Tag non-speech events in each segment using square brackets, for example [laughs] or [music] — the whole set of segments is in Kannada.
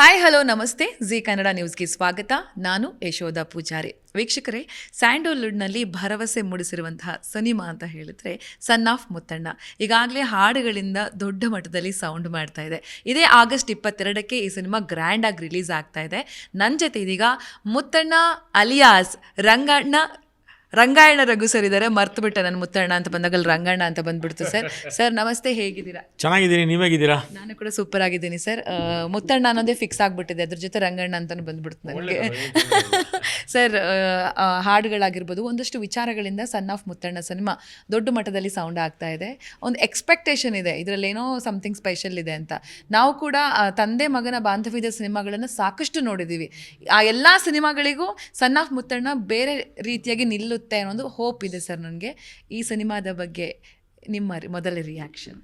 ಹಾಯ್ ಹಲೋ ನಮಸ್ತೆ. ಜಿ ಕನ್ನಡ ನ್ಯೂಸ್ಗೆ ಸ್ವಾಗತ. ನಾನು ಯಶೋಧ ಪೂಜಾರಿ. ವೀಕ್ಷಕರೇ, ಸ್ಯಾಂಡಲ್ವುಡ್ನಲ್ಲಿ ಭರವಸೆ ಮೂಡಿಸಿರುವಂತಹ ಸಿನಿಮಾ ಅಂತ ಹೇಳಿದ್ರೆ ಸನ್ ಆಫ್ ಮುತ್ತಣ್ಣ. ಈಗಾಗಲೇ ಹಾಡುಗಳಿಂದ ದೊಡ್ಡ ಮಟ್ಟದಲ್ಲಿ ಸೌಂಡ್ ಮಾಡ್ತಾ ಇದೆ. ಇದೇ ಆಗಸ್ಟ್ ಇಪ್ಪತ್ತೆರಡಕ್ಕೆ ಈ ಸಿನಿಮಾ ಗ್ರ್ಯಾಂಡಾಗಿ ರಿಲೀಸ್ ಆಗ್ತಾ ಇದೆ. ನನ್ನ ಜೊತೆ ಇದೀಗ ಮುತ್ತಣ್ಣ ಅಲಿಯಾಸ್ ರಂಗಣ್ಣ ರಂಗಾಯಣ ರಘು ಸರ್ ಇದ್ದಾರೆ ಮರ್ತು ಬಿಟ್ಟೆ ನನ್ನ ಮುತ್ತಣ್ಣ ಅಂತ ಬಂದಾಗ ಅಲ್ಲಿ ರಂಗಣ್ಣ ಅಂತ ಬಂದ್ಬಿಡ್ತು ಸರ್. [laughs] ಸರ್ ನಮಸ್ತೆ ಹೇಗಿದ್ದೀರಾ? ಚೆನ್ನಾಗಿದ್ದೀನಿ ನೀವೇಗಿದ್ದೀರಾ? ನಾನು ಕೂಡ ಸೂಪರ್ ಆಗಿದ್ದೀನಿ ಸರ್. ಮುತ್ತಣ್ಣ ಅನ್ನೋದೇ ಫಿಕ್ಸ್ ಆಗಿಬಿಟ್ಟಿದೆ ಅದ್ರ ಜೊತೆ ರಂಗಣ್ಣ ಅಂತಾನು ಬಂದ್ಬಿಡ್ತು ನನಗೆ. [laughs] ಸರ್ ಹಾಡುಗಳಾಗಿರ್ಬೋದು ಒಂದಷ್ಟು ವಿಚಾರಗಳಿಂದ ಸನ್ ಆಫ್ ಮುತ್ತಣ್ಣ ಸಿನಿಮಾ ದೊಡ್ಡ ಮಟ್ಟದಲ್ಲಿ ಸೌಂಡ್ ಆಗ್ತಾ ಇದೆ. ಒಂದು ಎಕ್ಸ್ಪೆಕ್ಟೇಷನ್ ಇದೆ ಇದರಲ್ಲಿ ಏನೋ ಸಮಥಿಂಗ್ ಸ್ಪೆಷಲ್ ಇದೆ ಅಂತ. ನಾವು ಕೂಡ ತಂದೆ ಮಗನ ಬಾಂಧವ್ಯದ ಸಿನಿಮಾಗಳನ್ನು ಸಾಕಷ್ಟು ನೋಡಿದ್ದೀವಿ ಆ ಎಲ್ಲ ಸಿನಿಮಾಗಳಿಗೂ ಸನ್ ಆಫ್ ಮುತ್ತಣ್ಣ ಬೇರೆ ರೀತಿಯಾಗಿ ನಿಲ್ಲುತ್ತೆ ಅನ್ನೋ ಒಂದು ಹೋಪ್ ಇದೆ ಸರ್ ನನಗೆ. ಈ ಸಿನಿಮಾದ ಬಗ್ಗೆ ನಿಮ್ಮ ಮೊದಲ ರಿಯಾಕ್ಷನ್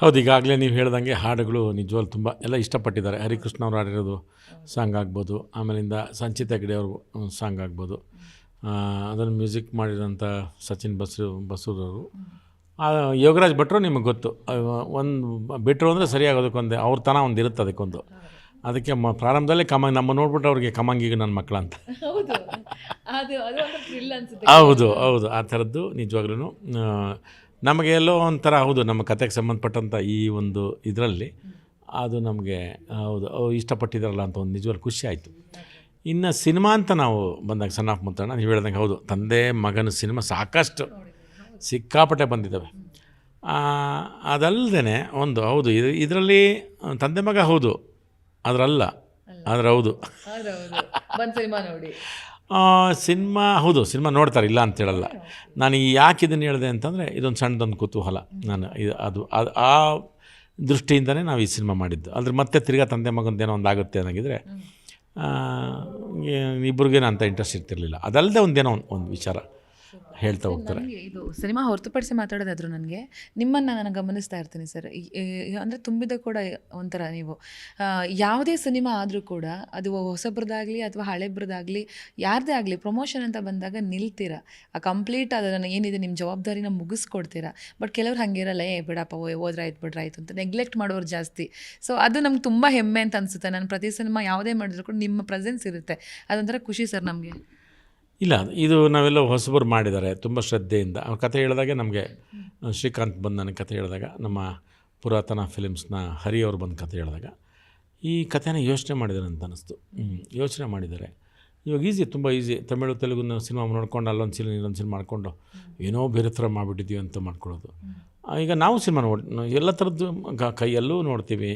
ಹೌದು, ಈಗಾಗಲೇ ನೀವು ಹೇಳ್ದಂಗೆ ಹಾಡುಗಳು ನಿಜವಾಗ್ಲೂ ತುಂಬ ಎಲ್ಲ ಇಷ್ಟಪಟ್ಟಿದ್ದಾರೆ. ಹರಿಕೃಷ್ಣ ಅವರು ಹಾಡಿರೋದು ಸಾಂಗ್ ಆಗ್ಬೋದು, ಆಮೇಲಿಂದ ಸಂಚಿತ ಹೆಗ್ಡೆ ಅವರು ಸಾಂಗ್ ಆಗ್ಬೋದು. ಅದನ್ನು ಮ್ಯೂಸಿಕ್ ಮಾಡಿರೋಂಥ ಸಚಿನ್ ಬಸ್ರು, ಬಸೂರವರು. ಯೋಗರಾಜ್ ಭಟ್ರು ನಿಮಗೆ ಗೊತ್ತು. ಒಂದು ಬಿಟ್ಟರು ಅಂದರೆ ಸರಿಯಾಗೋದಕ್ಕೊಂದು, ಅವ್ರ ತನ ಒಂದು ಇರುತ್ತೆ ಅದಕ್ಕೊಂದು. ಅದಕ್ಕೆ ಮ ಪ್ರಾರಂಭದಲ್ಲೇ ಕಮಂಗ್ ನಮ್ಮ ನೋಡ್ಬಿಟ್ಟು ಅವ್ರಿಗೆ ಕಮಂಗಿಗೆ ನನ್ನ ಮಕ್ಕಳು ಅಂತ ಹೌದು ಹೌದು ಹೌದು. ಆ ಥರದ್ದು ನಿಜವಾಗ್ಲೂ ನಮಗೆ ಎಲ್ಲೋ ಒಂಥರ ಹೌದು ನಮ್ಮ ಕತೆಗೆ ಸಂಬಂಧಪಟ್ಟಂಥ ಈ ಒಂದು ಇದರಲ್ಲಿ ಅದು ನಮಗೆ ಹೌದು ಇಷ್ಟಪಟ್ಟಿದ್ದಾರಲ್ಲ ಅಂತ ಒಂದು ನಿಜವಾಗ್ಲೂ ಖುಷಿ ಆಯಿತು. ಇನ್ನು ಸಿನಿಮಾ ಅಂತ ನಾವು ಬಂದಾಗ ಸಣ್ಣ ಆಫ್ ಮುತ್ತಣ್ಣ ನೀವು ಹೇಳ್ದಂಗೆ ಹೌದು ತಂದೆ ಮಗನ ಸಿನಿಮಾ ಸಾಕಷ್ಟು ಸಿಕ್ಕಾಪಟ್ಟೆ ಬಂದಿದ್ದಾವೆ. ಅದಲ್ಲದೆ ಒಂದು ಹೌದು ಇದು ಇದರಲ್ಲಿ ತಂದೆ ಮಗ ಹೌದು ಅದರಲ್ಲ. ಆದ್ರೆ ಹೌದು ಸಿನಿಮಾ ನೋಡಿ. ಆ, ಸಿನಿಮಾ ಹೌದು ಸಿನಿಮಾ ನೋಡ್ತಾರೆ ಇಲ್ಲ ಅಂತ ಹೇಳಲ್ಲ. ನಾನು ಈ ಯಾಕೆ ಇದನ್ನು ಹೇಳಿದೆ ಅಂತಂದರೆ ಇದೊಂದು ಸಣ್ಣದೊಂದು ಕುತೂಹಲ. ನಾನು ಇದು ಅದು ಅದು ಆ ದೃಷ್ಟಿಯಿಂದನೇ ನಾವು ಈ ಸಿನಿಮಾ ಮಾಡಿದ್ದು. ಅದ್ರ ಮತ್ತೆ ತಿರ್ಗಾ ತಂದೆ ಮಗಂದೇನೋ ಒಂದು ಆಗುತ್ತೆ ಅನ್ನಂಗಿದ್ರೆ ಇಬ್ಬರಿಗೇನೋ ಅಂತ ಇಂಟ್ರೆಸ್ಟ್ ಇರ್ತಿರ್ಲಿಲ್ಲ. ಅದಲ್ಲದೆ ಒಂದೇನೋ ಒಂದು ಒಂದು ವಿಚಾರ. ಹೇಳ್ತಾ ಹೋಗ್ತಾರೆ. ಇದು ಸಿನಿಮಾ ಹೊರತುಪಡಿಸಿ ಮಾತಾಡೋದಾದ್ರು ನನಗೆ ನಿಮ್ಮನ್ನು ನಾನು ಗಮನಿಸ್ತಾ ಇರ್ತೀನಿ ಸರ್. ಅಂದರೆ ತುಂಬಿದ ಕೂಡ ಒಂಥರ ನೀವು ಯಾವುದೇ ಸಿನಿಮಾ ಆದರೂ ಕೂಡ ಅದು ಹೊಸಬ್ರದ್ದಾಗಲಿ ಅಥವಾ ಹಳೆಬ್ರದ್ದಾಗಲಿ ಯಾರದೇ ಆಗಲಿ ಪ್ರಮೋಷನ್ ಅಂತ ಬಂದಾಗ ನಿಲ್ತೀರಾ? ಆ ಕಂಪ್ಲೀಟ್ ಅದನ್ನು ಏನಿದೆ ನಿಮ್ಮ ಜವಾಬ್ದಾರಿನ ಮುಗಿಸ್ಕೊಡ್ತೀರಾ? ಬಟ್ ಕೆಲವ್ರು ಹಂಗಿರಲ್ಲ ಏ ಬಿಡಪ್ಪ ಓದ್ರಾಯ್ತು ಬಿಡ್ರಾಯ್ತು ಅಂತ ನೆಗ್ಲೆಕ್ಟ್ ಮಾಡೋರು ಜಾಸ್ತಿ. ಸೊ ಅದು ನಮ್ಗೆ ತುಂಬ ಹೆಮ್ಮೆ ಅಂತ ಅನಿಸುತ್ತೆ. ನಾನು ಪ್ರತಿ ಸಿನಿಮಾ ಯಾವುದೇ ಮಾಡಿದ್ರು ಕೂಡ ನಿಮ್ಮ ಪ್ರೆಸೆನ್ಸ್ ಇರುತ್ತೆ. ಅದೊಂಥರ ಖುಷಿ ಸರ್ ನಮಗೆ. ಇಲ್ಲ ಇದು ನಾವೆಲ್ಲ ಹೊಸಬರು ಮಾಡಿದ್ದಾರೆ ತುಂಬ ಶ್ರದ್ಧೆಯಿಂದ. ಅವ್ರ ಕಥೆ ಹೇಳಿದಾಗೆ ನಮಗೆ ಶ್ರೀಕಾಂತ್ ಬಂದು ನನಗೆ ಕಥೆ ಹೇಳಿದಾಗ ನಮ್ಮ ಪುರಾತನ ಫಿಲಿಮ್ಸ್ನ ಹರಿ ಅವರು ಬಂದು ಕಥೆ ಹೇಳಿದಾಗ ಈ ಕಥೆನ ಯೋಚನೆ ಮಾಡಿದ್ದಾರೆ ಅಂತ ಅನ್ನಿಸ್ತು ಯೋಚನೆ ಮಾಡಿದ್ದಾರೆ. ಇವಾಗ ಈಸಿ ತುಂಬ ಈಸಿ. ತಮಿಳು ತೆಲುಗು ಸಿನಿಮಾ ನೋಡ್ಕೊಂಡು ಅಲ್ಲೊಂದು ಸಿನಿಮಾ ಇಲ್ಲೊಂದು ಸಿನಿಮಾ ಮಾಡಿಕೊಂಡು ಏನೋ ಬೇರೆ ಥರ ಮಾಡಿಬಿಟ್ಟಿದ್ದೀವಿ ಅಂತ ಮಾಡ್ಕೊಳ್ಳೋದು. ಈಗ ನಾವು ಸಿನಿಮಾ ನೋಡಿ ಎಲ್ಲ ಥರದ್ದು ಕೈಯಲ್ಲೂ ನೋಡ್ತೀವಿ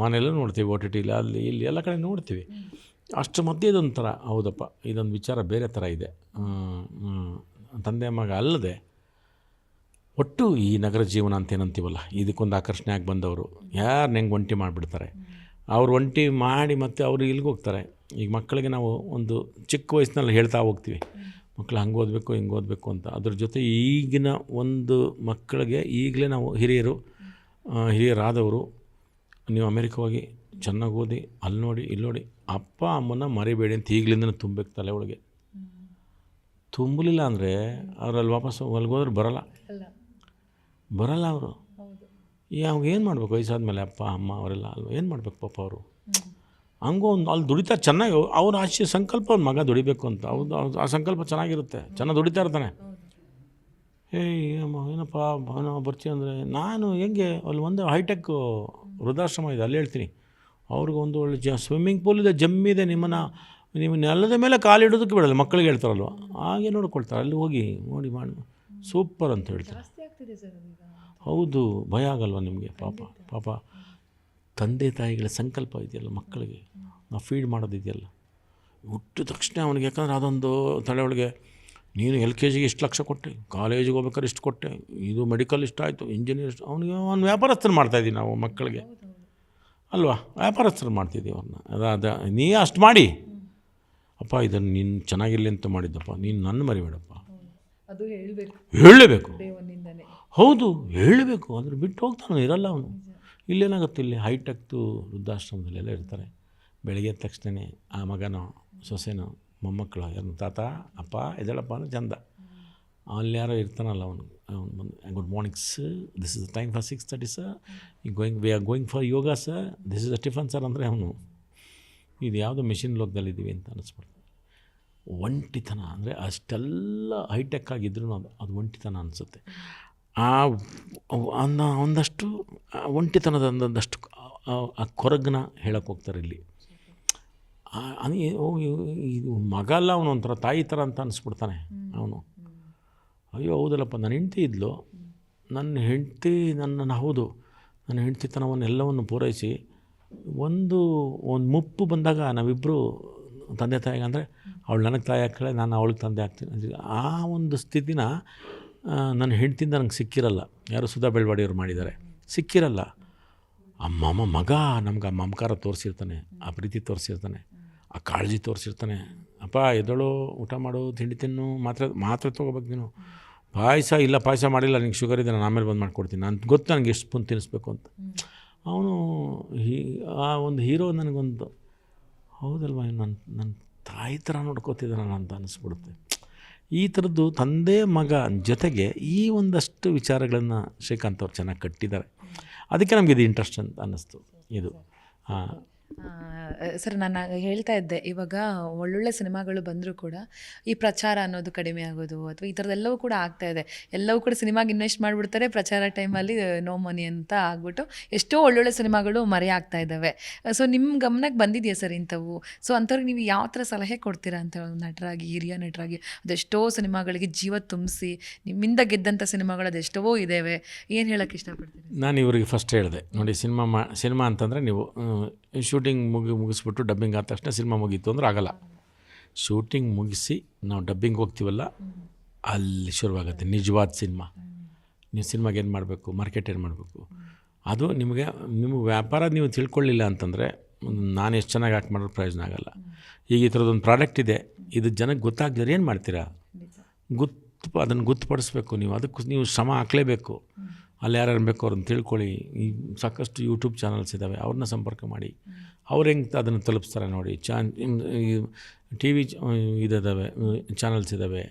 ಮನೆಯಲ್ಲೂ ನೋಡ್ತೀವಿ ಓ ಟಿ ಟಿಲಿ ಅಲ್ಲಿ ಇಲ್ಲಿ ಎಲ್ಲ ಕಡೆ ನೋಡ್ತೀವಿ. ಅಷ್ಟು ಮಧ್ಯೆ ಇದೊಂಥರ ಹೌದಪ್ಪ, ಇದೊಂದು ವಿಚಾರ ಬೇರೆ ಥರ ಇದೆ. ತಂದೆ ಮಗ ಅಲ್ಲದೆ ಒಟ್ಟು ಈ ನಗರ ಜೀವನ ಅಂತ ಏನಂತೀವಲ್ಲ, ಇದಕ್ಕೊಂದು ಆಕರ್ಷಣೆ ಆಗಿ ಬಂದವರು. ಯಾರು ಹೆಂಗೆ ಒಂಟಿ ಮಾಡಿಬಿಡ್ತಾರೆ? ಅವ್ರು ಒಂಟಿ ಮಾಡಿ ಮತ್ತು ಅವರು ಇಲ್ಲಿಗೆ ಹೋಗ್ತಾರೆ. ಈಗ ಮಕ್ಕಳಿಗೆ ನಾವು ಒಂದು ಚಿಕ್ಕ ವಯಸ್ಸಿನಲ್ಲಿ ಹೇಳ್ತಾ ಹೋಗ್ತೀವಿ ಮಕ್ಕಳು ಹಂಗೆ ಓದಬೇಕು, ಹಿಂಗೆ ಓದಬೇಕು ಅಂತ. ಅದ್ರ ಜೊತೆ ಈಗಿನ ಒಂದು ಮಕ್ಕಳಿಗೆ ಈಗಲೇ ನಾವು ಹಿರಿಯರು ಹಿರಿಯರಾದವರು, ನೀವು ಅಮೇರಿಕ ಹೋಗಿ ಚೆನ್ನಾಗಿ ಓದಿ ಅಲ್ಲಿ ನೋಡಿ ಇಲ್ಲಿ ನೋಡಿ ಅಪ್ಪ ಅಮ್ಮನ ಮರಿಬೇಡಿ ಅಂತ ಈಗಲಿಂದನೂ ತುಂಬಬೇಕು ತಲೆ ಒಳಗೆ. ತುಂಬಲಿಲ್ಲ ಅಂದರೆ ಅವ್ರು ಅಲ್ಲಿ ವಾಪಸ್ ಹೋದ್ರೆ ಬರಲ್ಲ. ಬರಲ್ಲ ಅವರು. ಅವಾಗ ಏನು ಮಾಡ್ಬೇಕು? ವಯಸ್ಸಾದ್ಮೇಲೆ ಅಪ್ಪ ಅಮ್ಮ ಅವರೆಲ್ಲ ಅಲ್ವ? ಏನು ಮಾಡ್ಬೇಕು ಪಾಪ ಅವರು? ಹಂಗೂ ಒಂದು ಅಲ್ಲಿ ದುಡಿತಾರೆ ಚೆನ್ನಾಗಿ ಅವ್ರ ಆಶೆ ಸಂಕಲ್ಪ ಒಂದು ಮಗ ದುಡಿಬೇಕು ಅಂತ. ಅವ್ರದ್ದು ಅವ್ರದ್ದು ಆ ಸಂಕಲ್ಪ ಚೆನ್ನಾಗಿರುತ್ತೆ. ಚೆನ್ನಾಗಿ ದುಡಿತಾ ಇರ್ತಾನೆ. ಏಯ್ ಅಮ್ಮ ಏನಪ್ಪ ಏನೋ ಬರ್ತೀವಿ ಅಂದರೆ ನಾನು ಹೆಂಗೆ ಅಲ್ಲಿ ಒಂದು ಹೈಟೆಕ್ ವೃದ್ಧಾಶ್ರಮ ಇದೆ ಅಲ್ಲಿ ಹೇಳ್ತೀನಿ. ಅವ್ರಿಗೆ ಒಂದು ಒಳ್ಳೆ ಜ ಸ್ವಿಮ್ಮಿಂಗ್ ಪೂಲ್ ಇದೆ ಜಮ್ಮಿದೆ ನಿಮ್ಮನ್ನು ನೀವು ನೆಲದ ಮೇಲೆ ಕಾಲಿಡೋದಕ್ಕೆ ಬಿಡಲ್ಲ ಮಕ್ಕಳಿಗೆ ಹೇಳ್ತಾರಲ್ವ? ಹಾಗೆ ನೋಡ್ಕೊಳ್ತಾರೆ ಅಲ್ಲಿ ಹೋಗಿ ನೋಡಿ ಮಾಡಿ. ಸೂಪರ್ ಅಂತ ಹೇಳ್ತಾರೆ. ಹೌದು ಭಯ ಆಗಲ್ವ ನಿಮಗೆ? ಪಾಪ ಪಾಪ. ತಂದೆ ತಾಯಿಗಳ ಸಂಕಲ್ಪ ಇದೆಯಲ್ಲ ಮಕ್ಕಳಿಗೆ. ನಾವು ಫೀಡ್ ಮಾಡೋದಿದೆಯಲ್ಲ ಹುಟ್ಟಿದ ತಕ್ಷಣ ಅವನಿಗೆ ಯಾಕಂದ್ರೆ ಅದೊಂದು ತಲೆ ಒಳಗೆ ನೀನು ಎಲ್ ಕೆ ಜಿಗೆ ಇಷ್ಟು ಲಕ್ಷ ಕೊಟ್ಟೆ ಕಾಲೇಜಿಗೆ ಹೋಗ್ಬೇಕಾದ್ರೆ ಇಷ್ಟು ಕೊಟ್ಟೆ ಇದು ಮೆಡಿಕಲ್ ಇಷ್ಟ ಆಯಿತು ಇಂಜಿನಿಯರ್ ಇಷ್ಟ ಅವನಿಗೆ ಅವ್ನು ವ್ಯಾಪಾರಸ್ಥನ ಮಾಡ್ತಾಯಿದ್ದೀವಿ ನಾವು ಮಕ್ಕಳಿಗೆ. ಅಲ್ವಾ? ವ್ಯಾಪಾರಸ್ಥರು ಮಾಡ್ತಿದ್ದೀವಿ ಅವ್ರನ್ನ ಅದ ಅದ ನೀ ಅಷ್ಟು ಮಾಡಿ. ಅಪ್ಪ ಇದನ್ನು ನೀನು ಚೆನ್ನಾಗಿರಲಿ ಅಂತ ಮಾಡಿದ್ದಪ್ಪ. ನೀನು ನನ್ನ ಮರಿಬೇಡಪ್ಪ. ಅದು ಹೇಳಬೇಕು. ಹೇಳಲೇಬೇಕು. ಹೌದು ಹೇಳಬೇಕು. ಅಂದರೆ ಬಿಟ್ಟು ಹೋಗ್ತಾನೆ ಇರಲ್ಲ ಅವನು. ಇಲ್ಲೇನಾಗುತ್ತೆ ಇಲ್ಲಿ? ಹೈಟೆಕ್ತು ವೃದ್ಧಾಶ್ರಮದಲ್ಲೆಲ್ಲ ಇರ್ತಾರೆ. ಬೆಳಗ್ಗೆ ಎದ್ದ ತಕ್ಷಣವೇ ಆ ಮಗನೋ ಸೊಸೆನೋ ಮೊಮ್ಮಕ್ಕಳು ಯಾರು ತಾತ ಅಪ್ಪ ಎದ್ದೇಳಪ್ಪ ಅಂದ್ರೆ ಚಂದ. ಅಲ್ಲಿ ಯಾರೋ ಇರ್ತಾನಲ್ಲ ಅವನು. ಅವನು good good sir. This this the time time for six thirty going, ಈ going going for going for This is the tiffin sir ಅಂದರೆ ಅವನು. ಇದು ಯಾವುದೋ ಮೆಷಿನ್ ಲೋಕದಲ್ಲಿದ್ದೀವಿ ಅಂತ ಅನಿಸ್ಬಿಡ್ತದೆ ಒಂಟಿತನ ಅಂದರೆ ಅಷ್ಟೆಲ್ಲ ಹೈಟೆಕ್ ಆಗಿದ್ರೂ ಅದು ಅದು ಒಂಟಿತನ ಅನಿಸುತ್ತೆ. ಆ ಅನ್ನ ಒಂದಷ್ಟು ಒಂಟಿತನದ ಒಂದೊಂದಷ್ಟು ಆ- ಕೊರಗನ್ನ ಹೇಳಕ್ಕೆ ಹೋಗ್ತಾರೆ ಇಲ್ಲಿ. ಅನಿ- ಓ, ಇದು ಮಗಲ್ಲ ಅವನು ಒಂಥರ ತಾಯಿ ಥರ ಅಂತ ಅನಿಸ್ಬಿಡ್ತಾನೆ ಅವನು. ಅಯ್ಯೋ, ಹೌದಲ್ಲಪ್ಪ, ನನ್ನ ಹೆಂಡತಿ ಇದ್ಲು. ನನ್ನ ಹೆಂಡತಿ ನನ್ನನ್ನು, ಹೌದು, ನನ್ನ ಹೆಂಡ್ತಿತನವನ್ನೆಲ್ಲವನ್ನು ಪೂರೈಸಿ ಒಂದು ಒಂದು ಮುಪ್ಪು ಬಂದಾಗ ನಾವಿಬ್ಬರು ತಂದೆ ತಾಯಿಗೆ ಅಂದರೆ ಅವಳು ನನಗೆ ತಾಯಿ ಆಗ್ತಾಳೆ, ನಾನು ಅವಳಿಗೆ ತಂದೆ ಆಗ್ತೀನಿ. ಆ ಒಂದು ಸ್ಥಿತಿನ ನನ್ನ ಹೆಂಡ್ತಿಯಿಂದ ನನಗೆ ಸಿಕ್ಕಿರಲ್ಲ. ಯಾರು ಸುಧಾ ಬೆಳವಾಡಿಯವ್ರು ಮಾಡಿದ್ದಾರೆ. ಸಿಕ್ಕಿರಲ್ಲ. ಅಮ್ಮಮ್ಮ ಮಮ ಮಗ, ನಮ್ಗೆ ಆ ಮಮಕಾರ ತೋರಿಸಿರ್ತಾನೆ, ಆ ಪ್ರೀತಿ ತೋರಿಸಿರ್ತಾನೆ, ಆ ಕಾಳಜಿ ತೋರಿಸಿರ್ತಾನೆ. ಅಪ್ಪ ಎದಳು ಊಟ ಮಾಡು, ತಿಂಡಿ ತಿನ್ನು, ಮಾತ್ರೆ ಮಾತ್ರೆ ತೊಗೋಬೇಕು ನೀನು. ಪಾಯಸ ಇಲ್ಲ, ಪಾಯಸ ಮಾಡಿಲ್ಲ, ನಿಂಗೆ ಶುಗರ್ ಇದೆ, ನಾನು ಆಮೇಲೆ ಬಂದು ಮಾಡ್ಕೊಡ್ತೀನಿ. ನಾನು ಗೊತ್ತು ನನಗೆ ಎಷ್ಟು ಸ್ಪೂನ್ ತಿನ್ನಿಸ್ಬೇಕು ಅಂತ. ಅವನು ಹೀ, ಆ ಒಂದು ಹೀರೋ ನನಗೊಂದು, ಹೌದಲ್ವ ನನ್ನ ನನ್ನ ತಾಯಿ ಥರ ನೋಡ್ಕೋತಿದ್ದಾನ ಅಂತ ಅನ್ನಿಸ್ಬಿಡುತ್ತೆ ಈ ಥರದ್ದು ತಂದೆ ಮಗ ಜೊತೆಗೆ ಈ ಒಂದಷ್ಟು ವಿಚಾರಗಳನ್ನು ಶ್ರೀಕಾಂತ್ ಅವ್ರು ಚೆನ್ನಾಗಿ ಕಟ್ಟಿದ್ದಾರೆ. ಅದಕ್ಕೆ ನಮಗೆ ಇದು ಇಂಟ್ರೆಸ್ಟ್ ಅಂತ ಅನ್ನಿಸ್ತು. ಇದು ಸರ್, ನಾನು ಹೇಳ್ತಾ ಇದ್ದೆ, ಇವಾಗ ಒಳ್ಳೊಳ್ಳೆ ಸಿನಿಮಾಗಳು ಬಂದರೂ ಕೂಡ ಈ ಪ್ರಚಾರ ಅನ್ನೋದು ಕಡಿಮೆ ಆಗೋದು ಅಥವಾ ಈ ಥರದ್ದೆಲ್ಲವೂ ಕೂಡ ಆಗ್ತಾ ಇದೆ. ಎಲ್ಲವೂ ಕೂಡ ಸಿನಿಮಾಗೆ ಇನ್ವೆಸ್ಟ್ ಮಾಡಿಬಿಡ್ತಾರೆ, ಪ್ರಚಾರ ಟೈಮಲ್ಲಿ ನೋ ಮನಿ ಅಂತ ಆಗ್ಬಿಟ್ಟು ಎಷ್ಟೋ ಒಳ್ಳೊಳ್ಳೆ ಸಿನಿಮಾಗಳು ಮರೆ ಆಗ್ತಾ ಇದ್ದಾವೆ. ಸೊ ನಿಮ್ಮ ಗಮನಕ್ಕೆ ಬಂದಿದೆಯಾ ಸರ್ ಇಂಥವು? ಸೊ ಅಂಥವ್ರಿಗೆ ನೀವು ಯಾವ ಥರ ಸಲಹೆ ಕೊಡ್ತೀರಾ ಅಂತ ನಟರಾಗಿ, ಹಿರಿಯ ನಟರಾಗಿ, ಅದೆಷ್ಟೋ ಸಿನಿಮಾಗಳಿಗೆ ಜೀವ ತುಂಬಿಸಿ, ನಿಮ್ಮಿಂದ ಗೆದ್ದಂಥ ಸಿನಿಮಾಗಳು ಅದೆಷ್ಟವೋ ಇದ್ದಾವೆ ಏನು ಹೇಳೋಕ್ಕೆ ಇಷ್ಟಪಡ್ತೀನಿ ನಾನು ಇವರಿಗೆ ಫಸ್ಟ್ ಹೇಳಿದೆ, ನೋಡಿ, ಸಿನಿಮಾ ಮಾ, ಸಿನಿಮಾ ಅಂತಂದರೆ ನೀವು ಶೂಟಿಂಗ್ ಮುಗಿ, ಮುಗಿಸ್ಬಿಟ್ಟು ಡಬ್ಬಿಂಗ್ ಆದ ತಕ್ಷಣ ಸಿನಿಮಾ ಮುಗೀತು ಅಂದ್ರೆ ಆಗಲ್ಲ. ಶೂಟಿಂಗ್ ಮುಗಿಸಿ ನಾವು ಡಬ್ಬಿಂಗ್ ಹೋಗ್ತೀವಲ್ಲ, ಅಲ್ಲಿ ಶುರುವಾಗುತ್ತೆ ನಿಜವಾದ ಸಿನಿಮಾ. ನೀವು ಸಿನಿಮಾಗೆ ಏನು ಮಾಡಬೇಕು, ಮಾರ್ಕೆಟ್ ಏನು ಮಾಡಬೇಕು? ಅದು ನಿಮಗೆ, ನಿಮ್ಮ ವ್ಯಾಪಾರ ನೀವು ತಿಳ್ಕೊಳ್ಳಿಲ್ಲ ಅಂತಂದರೆ ನಾನು ಎಷ್ಟು ಚೆನ್ನಾಗಿ ಆ್ಯಕ್ಟ್ ಮಾಡೋದು ಪ್ರಯೋಜನ ಆಗಲ್ಲ. ಈಗ ಈ ಥರದೊಂದು ಪ್ರಾಡಕ್ಟ್ ಇದೆ, ಇದು ಜನಕ್ಕೆ ಗೊತ್ತಾಗ್ದರೆ ಏನು ಮಾಡ್ತೀರಾ? ಗೊತ್ತು ಅದನ್ನು ಗೊತ್ತುಪಡಿಸ್ಬೇಕು ನೀವು, ಅದಕ್ಕೆ ನೀವು ಶ್ರಮ ಹಾಕಲೇಬೇಕು. ಅಲ್ಲಿ ಯಾರ್ಯಾರು ಬೇಕು ಅವ್ರನ್ನ ತಿಳ್ಕೊಳ್ಳಿ. ಸಾಕಷ್ಟು ಯೂಟ್ಯೂಬ್ ಚಾನಲ್ಸ್ ಇದ್ದಾವೆ ಅವ್ರನ್ನ ಸಂಪರ್ಕ ಮಾಡಿ. ಅವ್ರು ಹೆಂಗೆ ಅದನ್ನು ತಲುಪಿಸ್ತಾರೆ ನೋಡಿ. ಚಾನ್ ಟಿ ವಿ ಇದಾವೆ ಚಾನಲ್ಸ್ ಇದ್ದಾವೆ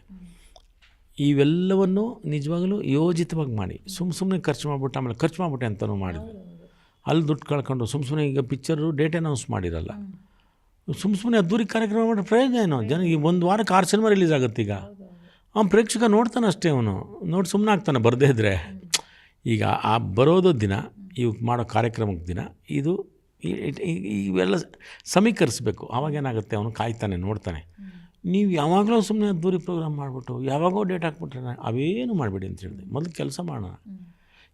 ಇವೆಲ್ಲವನ್ನು ನಿಜವಾಗಲೂ ಯೋಜಿತವಾಗಿ ಮಾಡಿ. ಸುಮ್ಮ ಸುಮ್ಮನೆ ಖರ್ಚು ಮಾಡಿಬಿಟ್ಟು ಆಮೇಲೆ ಖರ್ಚು ಮಾಡಿಬಿಟ್ಟೆ ಅಂತಲೂ ಮಾಡಿದ್ರು. ಅಲ್ಲಿ ದುಡ್ಡು ಕಳ್ಕೊಂಡು ಸುಮ್ಮ ಸುಮ್ಮನೆ ಈಗ ಪಿಕ್ಚರು, ಡೇಟ್ ಅನೌನ್ಸ್ ಮಾಡಿರಲ್ಲ. ಸುಮ್ಮ ಸುಮ್ಮನೆ ಅದ್ದೂರಿ ಕಾರ್ಯಕ್ರಮ ಮಾಡೋ ಪ್ರಯೋಜನ ಏನು? ಜನ ಈ ಒಂದು ವಾರಕ್ಕೆ ಆರು ಸಿನಿಮಾ ರಿಲೀಸ್ ಆಗುತ್ತೆ ಈಗ. ಅವ್ನು ಪ್ರೇಕ್ಷಕ ನೋಡ್ತಾನೆ ಅಷ್ಟೇ ಅವನು. ನೋಡಿ ಸುಮ್ಮನೆ ಆಗ್ತಾನೆ ಬರದೇ ಇದ್ದರೆ ಈಗ ಆ ಬರೋದು ದಿನ, ಇವು ಮಾಡೋ ಕಾರ್ಯಕ್ರಮಕ್ಕೆ ದಿನ, ಇದು ಇವೆಲ್ಲ ಸಮೀಕರಿಸಬೇಕು. ಆವಾಗೇನಾಗುತ್ತೆ ಅವನು ಕಾಯ್ತಾನೆ ನೋಡ್ತಾನೆ. ನೀವು ಯಾವಾಗಲೂ ಸುಮ್ಮನೆ ಅದ್ದೂರಿ ಪ್ರೋಗ್ರಾಮ್ ಮಾಡಿಬಿಟ್ಟು ಯಾವಾಗೋ ಡೇಟ್ ಹಾಕ್ಬಿಟ್ರೆ ಅವೇನು ಮಾಡಬೇಡಿ ಅಂತ ಹೇಳಿದೆ. ಮೊದಲು ಕೆಲಸ ಮಾಡೋಣ.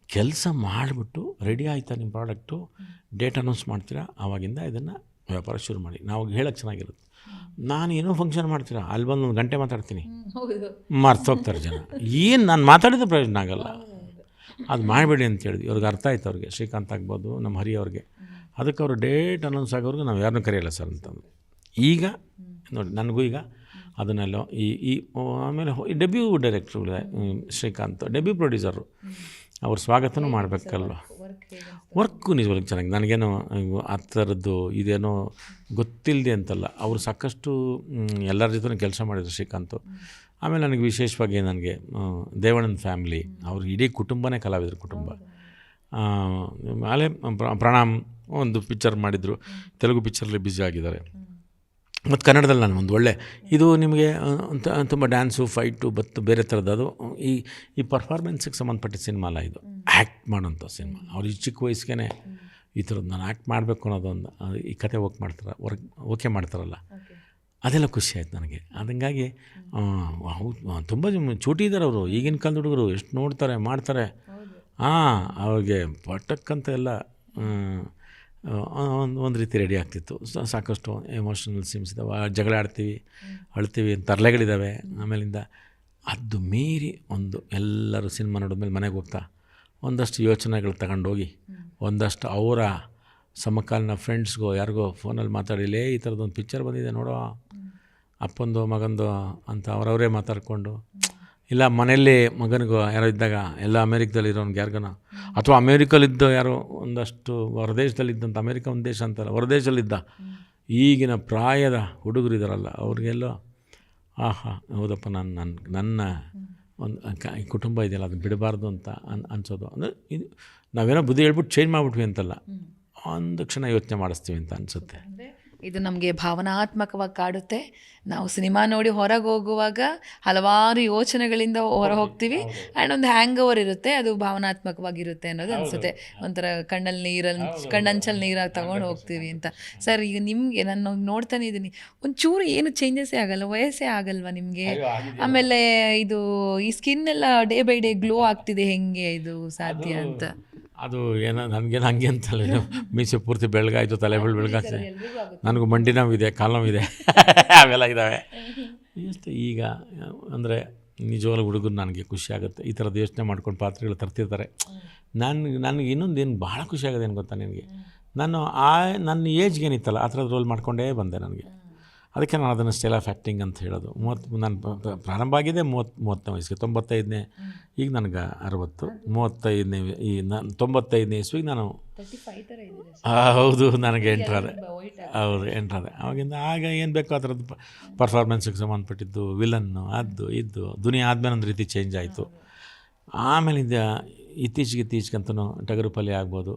ಕೆಲಸ ಮಾಡಿಬಿಟ್ಟು ರೆಡಿ ಆಯ್ತಾ ನಿಮ್ಮ ಪ್ರಾಡಕ್ಟು? ಡೇಟ್ ಅನೌನ್ಸ್ ಮಾಡ್ತೀರಾ? ಆವಾಗಿಂದ ಇದನ್ನು ವ್ಯಾಪಾರ ಶುರು ಮಾಡಿ. ನಾವು ಹೇಳಕ್ಕೆ ಚೆನ್ನಾಗಿರುತ್ತೆ. ನಾನು ಏನೋ ಫಂಕ್ಷನ್ ಮಾಡ್ತೀರಾ? ಅಲ್ಲಿ ಬಂದು ಒಂದು ಗಂಟೆ ಮಾತಾಡ್ತೀನಿ. ಮರ್ತೋಗ್ತಾರೆ ಜನ. ಏನು ನಾನು ಮಾತಾಡಿದ ಪ್ರಯೋಜನ ಆಗಲ್ಲ. ಅದು ಮಾಡಬೇಡಿ ಅಂತ ಹೇಳಿದ್ವಿ ಇವ್ರಿಗೆ ಅರ್ಥ ಆಯ್ತು ಅವ್ರಿಗೆ. ಶ್ರೀಕಾಂತ್ ಆಗ್ಬೋದು ನಮ್ಮ ಹರಿ ಅವ್ರಿಗೆ. ಅದಕ್ಕೆ ಅವರು ಡೇಟ್ ಅನೌನ್ಸ್ ಆಗೋರ್ಗು ನಾವು ಯಾರನ್ನೂ ಕರೆಯಲ್ಲ ಸರ್ ಅಂತಂದು ಈಗ ನೋಡಿ ನನಗೂ ಈಗ ಅದನ್ನೆಲ್ಲ ಈ ಈ ಆಮೇಲೆ debut director Srikanth debut producer ಅವ್ರ ಸ್ವಾಗತನೂ ಮಾಡಬೇಕಲ್ವ? ವರ್ಕು ನಿಜವಾಗ್ಲೂ ಚೆನ್ನಾಗಿ ನನಗೇನೋ ಆ ಥರದ್ದು ಇದೇನೋ ಗೊತ್ತಿಲ್ಲದೆ ಅಂತಲ್ಲ ಅವರು ಸಾಕಷ್ಟು ಎಲ್ಲರ ಜೊತೆ ಕೆಲಸ ಮಾಡಿದ್ರು ಶ್ರೀಕಾಂತ್ ಆಮೇಲೆ ನನಗೆ ವಿಶೇಷವಾಗಿ ನನಗೆ ದೇವಣ್ಣನ ಫ್ಯಾಮಿಲಿ ಅವ್ರ ಇಡೀ ಕುಟುಂಬನೇ ಕಲಾವಿದ್ರ ಕುಟುಂಬ. ಆಮೇಲೆ ಪ್ರ- ಪ್ರಣಾಮ್ ಒಂದು ಪಿಕ್ಚರ್ ಮಾಡಿದರು. ತೆಲುಗು ಪಿಕ್ಚರಲ್ಲಿ ಬ್ಯುಸಿ ಆಗಿದ್ದಾರೆ. ಮತ್ತು ಕನ್ನಡದಲ್ಲಿ ನಾನು ಒಂದು ಒಳ್ಳೆ ಇದು ನಿಮಗೆ ತುಂಬ ಡ್ಯಾನ್ಸು ಫೈಟು ಬತ್ತು ಬೇರೆ ಥರದ್ದು ಅದು ಈ ಈ ಪರ್ಫಾರ್ಮೆನ್ಸಿಗೆ ಸಂಬಂಧಪಟ್ಟ ಸಿನಿಮಾ ಅಲ್ಲ ಇದು. ಆ್ಯಕ್ಟ್ ಮಾಡೋಂಥ ಸಿನಿಮಾ ಅವ್ರಿಗೆ ಈ ಚಿಕ್ಕ ವಯಸ್ಸಿಗೆ ಈ ಥರದ್ದು ನಾನು ಆ್ಯಕ್ಟ್ ಮಾಡಬೇಕು ಅನ್ನೋದೊಂದು ಈ ಕತೆ ವರ್ಕ್ ಮಾಡ್ತಾರೆ ವರ್ಕ್ ಓಕೆ ಮಾಡ್ತಾರಲ್ಲ. ಅದೆಲ್ಲ ಖುಷಿ ಆಯ್ತು ನನಗೆ. ಅದಂಗಾಗಿ ಹೌದು ತುಂಬ ಚೂಟಿ ಇದ್ದಾರೆ ಅವರು. ಈಗಿನ ಕಾಲದ ಹುಡುಗರು ಎಷ್ಟು ನೋಡ್ತಾರೆ ಮಾಡ್ತಾರೆ. ಹಾಂ ಅವ್ರಿಗೆ ಪಟಕ್ಕಂತ ಎಲ್ಲ ಒಂದು ಒಂದು ರೀತಿ ರೆಡಿ ಆಗ್ತಿತ್ತು. ಸಾಕಷ್ಟು ಎಮೋಷನಲ್ ಸೀಮ್ಸ್ ಇದ್ದಾವೆ. ಜಗಳ ಆಡ್ತೀವಿ, ಅಳ್ತೀವಿ, ತರಲೆಗಳಿದ್ದಾವೆ. ಆಮೇಲಿಂದ ಅದು ಮೀರಿ ಒಂದು ಎಲ್ಲರೂ ಸಿನಿಮಾ ನೋಡಿದ್ಮೇಲೆ ಮನೆಗೆ ಹೋಗ್ತಾ ಒಂದಷ್ಟು ಯೋಚನೆಗಳು ತಗೊಂಡೋಗಿ, ಒಂದಷ್ಟು ಅವರ ಸಮಕಾಲೀನ ಫ್ರೆಂಡ್ಸ್ಗೋ ಯಾರಿಗೋ ಫೋನಲ್ಲಿ ಮಾತಾಡಿಲೇ ಈ ಥರದ್ದೊಂದು ಪಿಕ್ಚರ್ ಬಂದಿದೆ ನೋಡೋ ಅಪ್ಪಂದು, ಮಗಂದು ಅಂತ ಅವರವರೇ ಮಾತಾಡಿಕೊಂಡು ಇಲ್ಲ ಮನೆಯಲ್ಲಿ ಮಗನಿಗೂ ಯಾರೋ ಇದ್ದಾಗ ಎಲ್ಲ ಅಮೇರಿಕದಲ್ಲಿ ಇರೋನ್ಗೆ ಯಾರಿಗನ? ಅಥವಾ ಅಮೇರಿಕಲ್ಲಿದ್ದ ಯಾರೋ ಒಂದಷ್ಟು ಹೊರದೇಶದಲ್ಲಿದ್ದಂಥ ಅಮೇರಿಕ ಒಂದು ದೇಶ ಅಂತಲ್ಲ ಹೊರದೇಶದಲ್ಲಿದ್ದ ಈಗಿನ ಪ್ರಾಯದ ಹುಡುಗರು ಇದ್ದಾರಲ್ಲ ಅವ್ರಿಗೆಲ್ಲ ಆಹಾ ಹೌದಪ್ಪ ನಾನು ನನ್ನ ನನ್ನ ಒಂದು ಕುಟುಂಬ ಇದೆಯಲ್ಲ ಅದು ಬಿಡಬಾರ್ದು ಅಂತ ಅನ್ ಅನ್ಸೋದು. ಅಂದರೆ ಇದು ನಾವೇನೋ ಬುದ್ಧಿ ಹೇಳ್ಬಿಟ್ಟು ಚೇಂಜ್ ಮಾಡಿಬಿಟ್ವಿ ಅಂತಲ್ಲ. ಒಂದು ಕ್ಷಣ ಯೋಚನೆ ಮಾಡಿಸ್ತೀವಿ ಅಂತ ಅನಿಸುತ್ತೆ. ಇದು ನಮಗೆ ಭಾವನಾತ್ಮಕವಾಗಿ ಕಾಡುತ್ತೆ. ನಾವು ಸಿನಿಮಾ ನೋಡಿ ಹೊರಗೆ ಹೋಗುವಾಗ ಹಲವಾರು ಯೋಚನೆಗಳಿಂದ ಹೊರ ಹೋಗ್ತೀವಿ. ಆ್ಯಂಡ್ ಒಂದು ಹ್ಯಾಂಗ್ ಓವರ್ ಇರುತ್ತೆ ಅದು ಭಾವನಾತ್ಮಕವಾಗಿರುತ್ತೆ ಅನ್ನೋದು ಅನಿಸುತ್ತೆ. ಒಂಥರ ಕಣ್ಣಲ್ಲಿ ನೀರಲ್ಲಿ ಕಣ್ಣಂಚಲ್ಲಿ ನೀರಾಗಿ ತಗೊಂಡು ಹೋಗ್ತೀವಿ ಅಂತ. ಸರ್ ಈಗ ನಿಮಗೆ ನಾನು ನೋಡ್ತಾನೆ ಇದ್ದೀನಿ. ಒಂಚೂರು ಏನು ಚೇಂಜಸ್ಸೇ ಆಗಲ್ಲ ವಯಸ್ಸೇ ಆಗಲ್ವಾ ನಿಮಗೆ? ಆಮೇಲೆ ಇದು ಈ ಸ್ಕಿನ್ ಎಲ್ಲ ಡೇ ಬೈ ಡೇ ಗ್ಲೋ ಆಗ್ತಿದೆ ಹೆಂಗೆ ಇದು ಸಾಧ್ಯ ಅಂತ? ಅದು ಏನೋ ನನಗೇನು ಹಂಗೆ ಅಂತಲ್ಲ ಮೀಸೆ ಪೂರ್ತಿ ಬೆಳಗಾಯಿತು ತಲೆ ಬೆಳ್ ಬೆಳಗಾಯ್ತು. ನನಗೂ ಮಂಡಿ ನೋವಿದೆ ಕಾಲು ನೋವಿದೆ. [laughs] ಅವೆಲ್ಲ ಇದ್ದಾವೆ ಎಷ್ಟು ಈಗ ಅಂದರೆ ನಿಜವಾಗ್ಲೂ ಹುಡುಗರು ನನಗೆ ಖುಷಿ ಆಗುತ್ತೆ. ಈ ಥರದ್ದು ಯೋಚನೆ ಮಾಡ್ಕೊಂಡು ಪಾತ್ರೆಗಳು ತರ್ತಿರ್ತಾರೆ. ನಾನು ನನಗೆ ಇನ್ನೊಂದು ಏನು ಭಾಳ ಖುಷಿ ಆಗೋದೇನು ಗೊತ್ತಾ ನಿನಗೆ? ನಾನು ಆ ನನ್ನ ಏಜ್ಗೇನಿತ್ತಲ್ಲ ಆ ಥರದ ರೋಲ್ ಮಾಡ್ಕೊಂಡೇ ಬಂದೆ ನನಗೆ. ಅದಕ್ಕೆ ನಾನು ಅದನ್ನು ಸ್ಟೈಲ್ ಆಫ್ ಆ್ಯಕ್ಟಿಂಗ್ ಅಂತ ಹೇಳೋದು. ಮೂವತ್ತು ನಾನು ಪ್ರಾರಂಭ ಆಗಿದೆ ಮೂವತ್ತು ಮೂವತ್ತನೇ ವಯಸ್ಸಿಗೆ ತೊಂಬತ್ತೈದನೇ ಈಗ ನನಗೆ ಅರವತ್ತು ಮೂವತ್ತೈದನೇ ಈ ನಾನು ತೊಂಬತ್ತೈದನೇ ಇಸ್ವಿಗೆ ನಾನು ಹೌದು ನನಗೆ ಎಂಟ್ರಾದೆ ಹೌದು ಎಂಟ್ರಾದೆ ಅವಾಗಿಂದ ಆಗ ಏನು ಬೇಕೋ ಆ ಥರದ್ದು ಪರ್ಫಾರ್ಮೆನ್ಸಿಗೆ ಸಂಬಂಧಪಟ್ಟಿದ್ದು ವಿಲನ್ನು ಅದು ಇದ್ದು ದುನಿಯಾ ಆದಮೇಲೆ ಒಂದು ರೀತಿ ಚೇಂಜ್ ಆಯಿತು. ಆಮೇಲಿಂದ ಇತ್ತೀಚೆಗೆ ಇತ್ತೀಚೆಗಂತೂ ಟಗರು ಪಲ್ಯ ಆಗ್ಬೋದು,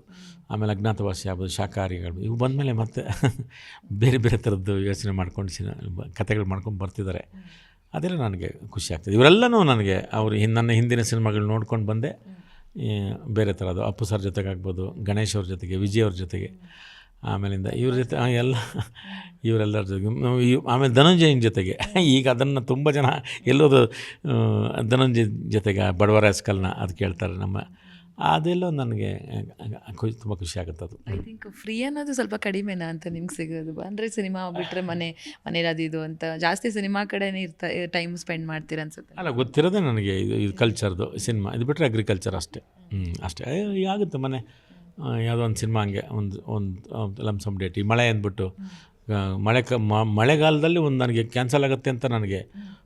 ಆಮೇಲೆ ಅಜ್ಞಾತವಾಸಿ ಆಗ್ಬೋದು, ಶಾಖಾಹಾರಿಗಳು. ಇವು ಬಂದಮೇಲೆ ಮತ್ತೆ [laughs] ಬೇರೆ ಬೇರೆ ಥರದ್ದು ಯೋಚನೆ ಮಾಡ್ಕೊಂಡು ಸಿನ ಕತೆಗಳು ಮಾಡ್ಕೊಂಡು ಬರ್ತಿದ್ದಾರೆ. ಅದೆಲ್ಲ ನನಗೆ ಖುಷಿ ಆಗ್ತದೆ. ಇವರೆಲ್ಲನೂ ನನಗೆ ಅವರು ನನ್ನ ಹಿಂದಿನ ಸಿನಿಮಾಗಳು ನೋಡ್ಕೊಂಡು ಬಂದೆ. ಬೇರೆ ಥರದ್ದು. ಅಪ್ಪು ಸರ್ ಜೊತೆಗೆ ಆಗ್ಬೋದು ಗಣೇಶ್ ಅವ್ರ ಜೊತೆಗೆ, ವಿಜಯ್ ಅವ್ರ ಜೊತೆಗೆ. ಆಮೇಲಿಂದ ಇವ್ರ ಜೊತೆ ಎಲ್ಲ ಇವರೆಲ್ಲರ ಜೊತೆ. ಆಮೇಲೆ ಧನಂಜಯನ ಜೊತೆಗೆ. ಈಗ ಅದನ್ನು ತುಂಬ ಜನ ಎಲ್ಲೋದು ಧನಂಜಯ ಜೊತೆಗೆ ಬಡವರ ಹೆಸ್ಕಲ್ನ ಅದು ಕೇಳ್ತಾರೆ ನಮ್ಮ. ಅದೆಲ್ಲೋ ನನಗೆ ಖುಷಿ ತುಂಬ ಖುಷಿ ಆಗುತ್ತೆ ಅದು. ಐ ಥಿಂಕ್ ಫ್ರೀ ಅನ್ನೋದು ಸ್ವಲ್ಪ ಕಡಿಮೆನಾ ಅಂತ ನಿಮ್ಗೆ ಸಿಗೋದು. ಅಂದರೆ ಸಿನಿಮಾ ಬಿಟ್ಟರೆ ಮನೆ ಮನೇಲಿ ಅದು ಇದು ಅಂತ ಜಾಸ್ತಿ ಸಿನಿಮಾ ಕಡೆನೇ ಇರ್ತಾ ಟೈಮ್ ಸ್ಪೆಂಡ್ ಮಾಡ್ತೀರ ಅನ್ಸುತ್ತೆ. ಅಲ್ಲ ಗೊತ್ತಿರೋದೇ ನನಗೆ ಇದು ಇದು ಕಲ್ಚರ್ದು ಸಿನಿಮಾ ಇದು ಬಿಟ್ಟರೆ ಅಗ್ರಿಕಲ್ಚರ್ ಅಷ್ಟೇ. ಹ್ಞೂ ಅಷ್ಟೇ. ಆಗುತ್ತೆ ಮನೆ. ಯಾವುದೋ ಒಂದು ಸಿನಿಮಾ ಹಂಗೆ, ಒಂದು ಒಂದು ಲಮ್ಸಮ್ ಡೇಟ್ ಈ ಮಳೆ ಅಂದ್ಬಿಟ್ಟು ಮಳೆ ಕ ಮಳೆಗಾಲದಲ್ಲಿ ಒಂದು ನನಗೆ ಕ್ಯಾನ್ಸಲ್ ಆಗುತ್ತೆ ಅಂತ ನನಗೆ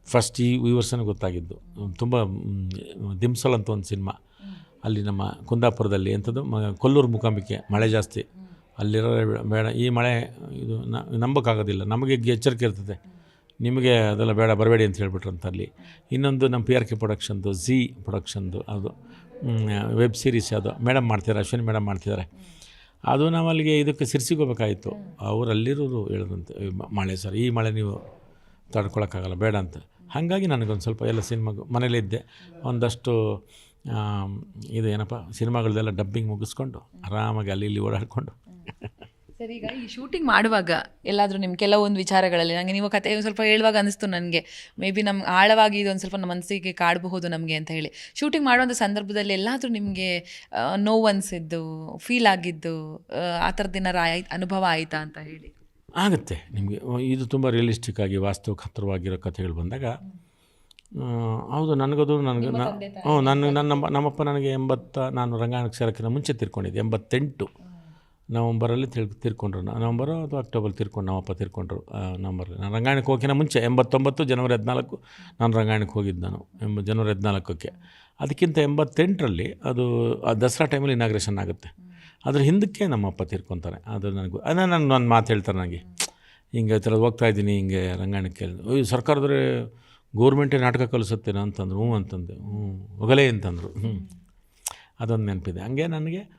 ಫಸ್ಟ್ ಈ ಈ ಗೊತ್ತಾಗಿದ್ದು. ತುಂಬ ದಿಮ್ಸಲ್ ಅಂತ ಒಂದು ಸಿನಿಮಾ ಅಲ್ಲಿ ನಮ್ಮ ಕುಂದಾಪುರದಲ್ಲಿ ಎಂಥದ್ದು ಮ, ಕೊಲ್ಲೂರು ಮುಖಾಂಬಿಕೆ ಮಳೆ ಜಾಸ್ತಿ. ಅಲ್ಲಿರೋ ಬೇಡ, ಈ ಮಳೆ ಇದು ನಂಬೋಕ್ಕಾಗೋದಿಲ್ಲ. ನಮಗೆ ಎಚ್ಚರಿಕೆ ಇರ್ತದೆ. ನಿಮಗೆ ಅದೆಲ್ಲ ಬೇಡ, ಬರಬೇಡಿ ಅಂತ ಹೇಳ್ಬಿಟ್ರಂತ ಅಲ್ಲಿ ಇನ್ನೊಂದು ನಮ್ಮ ಪಿ ಆರ್ ಕೆ ಪ್ರೊಡಕ್ಷನ್ದು ಝೀ ಪ್ರೊಡಕ್ಷನ್ದು ಅದು. ವೆಬ್ ಸೀರೀಸ್ ಅದು. ಮೇಡಮ್ ಮಾಡ್ತಿದ್ದಾರೆ, ಅಶ್ವಿನಿ ಮೇಡಮ್ ಮಾಡ್ತಿದ್ದಾರೆ. ಅದು ನಾವು ಅಲ್ಲಿಗೆ ಇದಕ್ಕೆ ಸಿರ್ಸಿಗೆ ಅವರಲ್ಲಿರೋರು ಅವ್ರು ಅಲ್ಲಿರೋರು ಹೇಳಿದಂತೆ ಮಳೆ ಸರ್, ಈ ಮಳೆ ನೀವು ತಡ್ಕೊಳಕ್ಕಾಗಲ್ಲ, ಬೇಡ ಅಂತ. ಹಾಗಾಗಿ ನನಗೊಂದು ಸ್ವಲ್ಪ ಎಲ್ಲ ಸಿನಿಮಾ ಮನೇಲಿದ್ದೆ ಒಂದಷ್ಟು ಇದು ಏನಪ್ಪ, ಸಿನಿಮಾಗಳದೆಲ್ಲ ಡಬ್ಬಿಂಗ್ ಮುಗಿಸ್ಕೊಂಡು ಆರಾಮಾಗಿ ಅಲ್ಲಿ ಇಲ್ಲಿ ಓಡಾಡಿಕೊಂಡು. ಸರ್ ಈಗ ಈ ಶೂಟಿಂಗ್ ಮಾಡುವಾಗ ಎಲ್ಲಾದರೂ ನಿಮ್ಮ ಕೆಲವೊಂದು ವಿಚಾರಗಳಲ್ಲಿ ನನಗೆ ನೀವು ಕತೆ ಒಂದ್ ಸ್ವಲ್ಪ ಹೇಳುವಾಗ ಅನಿಸ್ತು ನನಗೆ. ಮೇ ಬಿ ನಮ್ಮ ಆಳವಾಗಿ ಇದೊಂದು ಸ್ವಲ್ಪ ನಮ್ಮ ಮನಸ್ಸಿಗೆ ಕಾಡಬಹುದು ನಮಗೆ ಅಂತ ಹೇಳಿ. ಶೂಟಿಂಗ್ ಮಾಡುವಂಥ ಸಂದರ್ಭದಲ್ಲಿ ಎಲ್ಲಾದರೂ ನಿಮಗೆ ನೋವು ಅನಿಸಿದ್ದು ಫೀಲ್ ಆಗಿದ್ದು ಆ, ಥರದ್ದು ಏನಾರು ಆಯ್ ಅನುಭವ ಆಯಿತಾ ಅಂತ ಹೇಳಿ. ಆಗುತ್ತೆ. ನಿಮಗೆ ಇದು ತುಂಬ ರಿಯಲಿಸ್ಟಿಕ್ ಆಗಿ ವಾಸ್ತವಕ್ಕೆ ಹತ್ತಿರವಾಗಿರೋ ಕಥೆಗಳು ಬಂದಾಗ ಹೌದು ನನಗದು ನನಗೆ ನಾನು ಹ್ಞೂ ನನ್ನ ನನ್ನ ನಮ್ಮಪ್ಪ ನನಗೆ ಎಂಬತ್ತ ನಾನು ರಂಗಾಯಣಕ್ಕೆ ಸೇರೋಕ್ಕಿಂತ ಮುಂಚೆ ತಿರ್ಕೊಂಡಿದ್ದೆ ಎಂಬತ್ತೆಂಟು. ನವಂಬರಲ್ಲಿ ತಿಳ್, ತೀರ್ಕೊಂಡ್ರು. ನವಂಬರು ಅಥವಾ ಅಕ್ಟೋಬರ್ ತೀರ್ಕೊಂಡು ನಮ್ಮಪ್ಪ ತೀರ್ಕೊಂಡ್ರು ನವಂಬರಲ್ಲಿ ನಾನು ರಂಗಾಯಣಕ್ಕೆ ಹೋಗಿನ ಮುಂಚೆ, ಎಂಬತ್ತೊಂಬತ್ತು ಜನವರಿ ಹದಿನಾಲ್ಕು ನಾನು ರಂಗಾಯಣಕ್ಕೆ ಹೋಗಿದ್ದು ನಾನು, ಎಂಬ, ಜನವರಿ ಹದಿನಾಲ್ಕಕ್ಕೆ. ಅದಕ್ಕಿಂತ ಎಂಬತ್ತೆಂಟರಲ್ಲಿ ಅದು, ಆ ದಸರಾ ಟೈಮಲ್ಲಿ ಇನಾಗ್ರೇಷನ್ ಆಗುತ್ತೆ. ಅದ್ರ ಹಿಂದಕ್ಕೆ ನಮ್ಮಪ್ಪ ತೀರ್ಕೊತಾರೆ. ಅದು ನನಗೂ, ಅದೇ ನಾನು ನನ್ನ ಮಾತು ಹೇಳ್ತಾರೆ ನನಗೆ. ಹಿಂಗೆ ಥರ ಹೋಗ್ತಾ ಇದ್ದೀನಿ, ಹಿಂಗೆ ರಂಗಾಯಣಕ್ಕೆ ಸರ್ಕಾರದವರೇ ಗೋರ್ಮೆಂಟೇ ನಾಟಕ ಕಲಿಸುತ್ತೇನೆ ಅಂತಂದ್ರು, ಹ್ಞೂ ಅಂತಂದೆ. ಹ್ಞೂ ಹೋಗಲೇ ಅಂತಂದರು. ಹ್ಞೂ. ಅದೊಂದು ನೆನಪಿದೆ. ಹಂಗೆ ನನಗೆ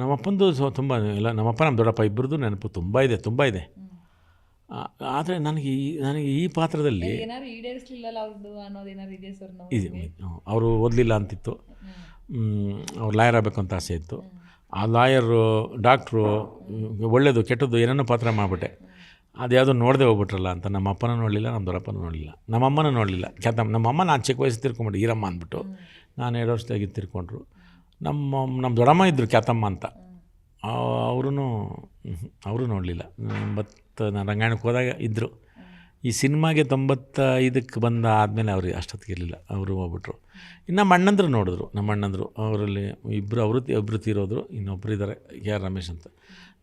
ನಮ್ಮಪ್ಪಂದು ಸೊ ತುಂಬ ಎಲ್ಲ ನಮ್ಮಪ್ಪ ನಮ್ಮ ದೊಡ್ಡಪ್ಪ ಇಬ್ಬರದ್ದು ನೆನಪು ತುಂಬ ಇದೆ ತುಂಬ ಇದೆ. ಆದರೆ ನನಗೆ ಈ ನನಗೆ ಈ ಪಾತ್ರದಲ್ಲಿ ಇದೆ ಅವರು ಓದಲಿಲ್ಲ ಅಂತಿತ್ತು. ಅವ್ರು ಲಾಯರ್ ಆಗಬೇಕು ಅಂತ ಆಸೆ ಇತ್ತು. ಆ ಲಾಯರು ಡಾಕ್ಟ್ರು ಒಳ್ಳೆಯದು ಕೆಟ್ಟದ್ದು ಏನೇನೋ ಪಾತ್ರ ಮಾಡಿಬಿಟ್ಟೆ. ಅದ್ಯಾವುದೋ ನೋಡದೆ ಹೋಗ್ಬಿಟ್ರಲ್ಲ ಅಂತ ನಮ್ಮ ಅಪ್ಪನ ನೋಡಲಿಲ್ಲ ನಮ್ಮ ದೊಡ್ಡಪ್ಪನ ನೋಡಲಿಲ್ಲ. ನಮ್ಮ ಅಮ್ಮನ ನೋಡಲಿಲ್ಲ. ಖ್ಯಾತ ನಮ್ಮ ಅಮ್ಮ ನಾನು ಚಿಕ್ಕ ವಯಸ್ಸು ತಿರ್ಕೊಂಬಿಟ್ಟು ಈರಮ್ಮ ಅಂದ್ಬಿಟ್ಟು ನಾನು ಎರಡು ವರ್ಷದಾಗಿ ತಿರ್ಕೊಂಡ್ರು. ನಮ್ಮ ನಮ್ಮ ದೊಡ್ಡಮ್ಮ ಇದ್ದರು ಖ್ಯಾತಮ್ಮ ಅಂತ. ಅವರು ಅವರು ನೋಡಲಿಲ್ಲ. ಎಂಬತ್ತು ನಾನು ರಂಗಾಯಣಕ್ಕೆ ಹೋದಾಗ ಇದ್ದರು ಈ ಸಿನಿಮಾಗೆ ತೊಂಬತ್ತೈದಕ್ಕೆ ಬಂದ ಆದಮೇಲೆ ಅವ್ರಿಗೆ ಅಷ್ಟೊತ್ತಿಗೆ ಇರಲಿಲ್ಲ. ಅವರು ಹೋಗ್ಬಿಟ್ರು. ಇನ್ನು ನಮ್ಮ ಅಣ್ಣಂದ್ರು ನೋಡಿದ್ರು, ನಮ್ಮ ಅಣ್ಣಂದರು. ಅವರಲ್ಲಿ ಇಬ್ಬರು ಅವರು ಒಬ್ಬರು ತೀರೋದ್ರು ಇನ್ನೊಬ್ಬರು ಇದ್ದಾರೆ, ಕೆ ಆರ್ ರಮೇಶ್ ಅಂತ.